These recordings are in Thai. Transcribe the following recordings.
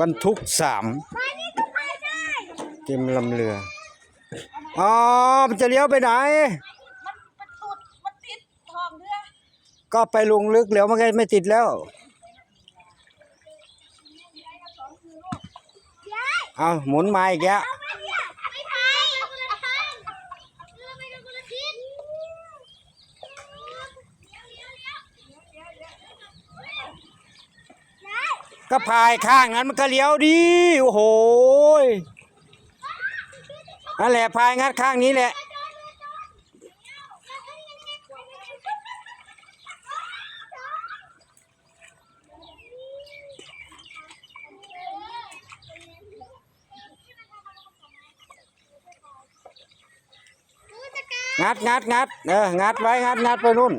บรรทุกสามพายนี่ก็พายได้เต็มลำเรืออ๋อมันจะเลี้ยวไปไหน มันตุดมันติดทองเรือก็ไปลงลึกแล้วมันก็ไม่ติดแล้วเอาหมุนมาอีกแล้ว เอาไปเนี่ยไม่พายคนละทางเรือไปกันคนละทิศยาย ก็พายข้างนั้นมันก็เลี้ยวดี โอ้โหนั่นแหละพายงัดข้างนี้แหละ งัดงัดงัดเอองัดไว้งัดงัดไปนู่น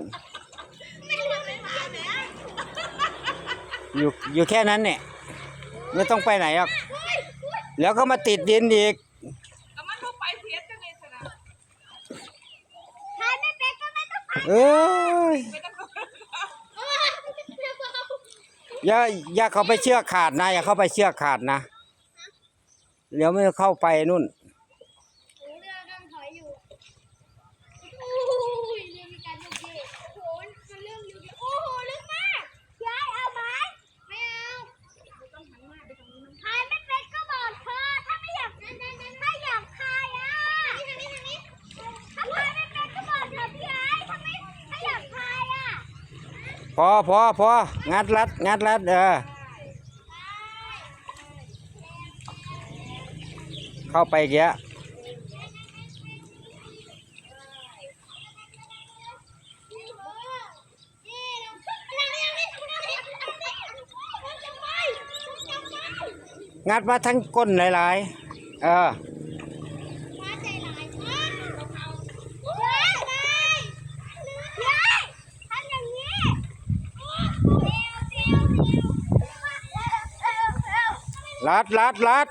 อยู่อยู่แค่นั้นเนี่ยไม่ต้องไปไหนหรอกแล้วก็มาติดดินอีกก็มันบ่ไปเสียจังได๋ซะนะพายไม่เป็นก็ไม่ต้องพายเอ้ยไม่ต้องอย่าอย่าเข้าไปเชือกขาดนะอย่าเข้าไปเชือกขาดนะเดี๋ยวไม่เข้าไปนู่น เรือกำลังถอยอยู่โอ้ยเรือมีการยุกยิกโอ้โหมันเรื่องยุกยิกโอ้โหลึกมากยายเอาไหมไม่เอาต้องหันมาไปตรงนี้พายไม่เป็นก็บอกเธอถ้าไม่อยากถ้าอยากพายอะทางนี้ทางนี้ถ้าพายไม่เป็นก็บอกเธอพี่ไอ้ถ้าไม่ถ้าอยากพายอะ พอพอพองัดรัด งัดรัด เออ เข้าไปเกี้ยงัดมาทั้งก้นหลาย ๆ เออ รัดรัดรัด